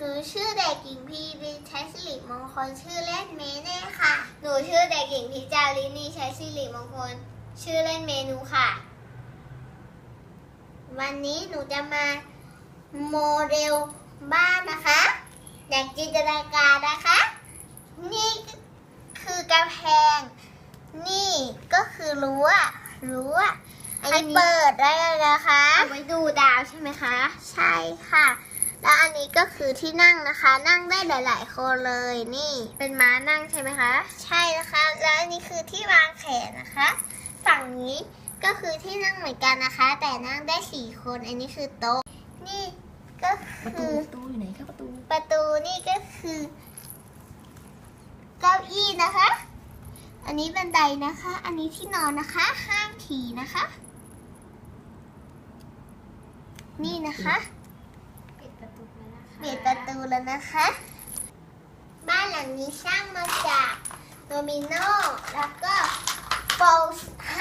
หนูชื่อเด็กหญิงพีรินใช้สิริมงคลชื่อเล่นเมเน่ค่ะ หนูชื่อเด็กหญิงพิจารินีใช้สิริมงคล ชื่อเล่นเมนูค่ะ วันนี้หนูจะมาโมเดลบ้านนะคะอยากจินตนาการนะคะ นี่คือกำแพง นี่ก็คือรั้วรั้วอันอันนี้นี้เปิดได้เลยนะคะ เอาไว้ดูดาวใช่ไหมคะ ใช่ค่ะ แล้วอันนี้ก็คือที่นั่งนะคะ นั่งได้หลาย ๆ คนเลยนี่ เป็นม้านั่งใช่ไหมคะ ใช่นะคะ แล้วอันนี้คือที่วางแขนนะคะ ฝั่งนี้ก็คือที่นั่งเหมือนกันนะคะ แต่นั่งได้สี่คน อันนี้คือโต๊ะ นี่ก็ประคืตูอประตูอยู่ไหนคะประตู ประตูนี่ก็คือเก้าอี้นะคะ อันนี้บันไดนะคะ อันนี้ที่นอนนะคะ ห้ามขี่นะคะ นี่นะคะ ปิดประตูแล้วนะคะ ปิดประตูแล้วนะคะ บ้านหลังนี้สร้างมาจากโดมิโนแล้วก็โฟลส์ไฮ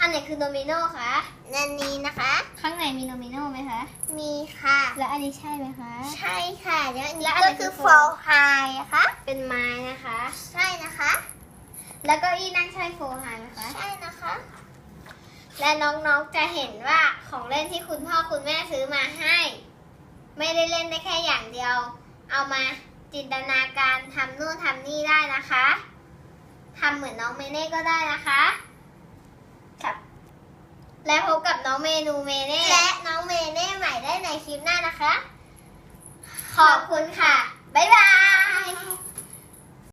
อันไหนคือโดมิโนคะนันนี้นะคะ ข้างในมีโดมิโนไหมคะ มีค่ะ และอันนี้ใช่ไหมคะ ใช่ค่ะ แล้วอันแล้นี้วอันไหนก็คือคือโฟลส์ไฮนะคะ เป็นไม้นะคะ ใช่นะคะ แล้วก็อีนั่งใช่โฟร์ไฮไหมคะ ใช่นะคะ และน้องๆจะเห็นว่าของเล่นที่คุณพ่อคุณแม่ซื้อมาให้ ไม่ได้เล่นได้แค่อย่างเดียว เอามาจินตนาการทำนู่นทำนี่ได้นะคะทำเหมือนน้องเมเน่ก็ได้นะคะครับและพบกับน้องเมนูเมเน่และน้องเมเน่ใหม่ได้ในคลิปหน้านะคะ ขอบคุณค่ะ บ๊ายบาย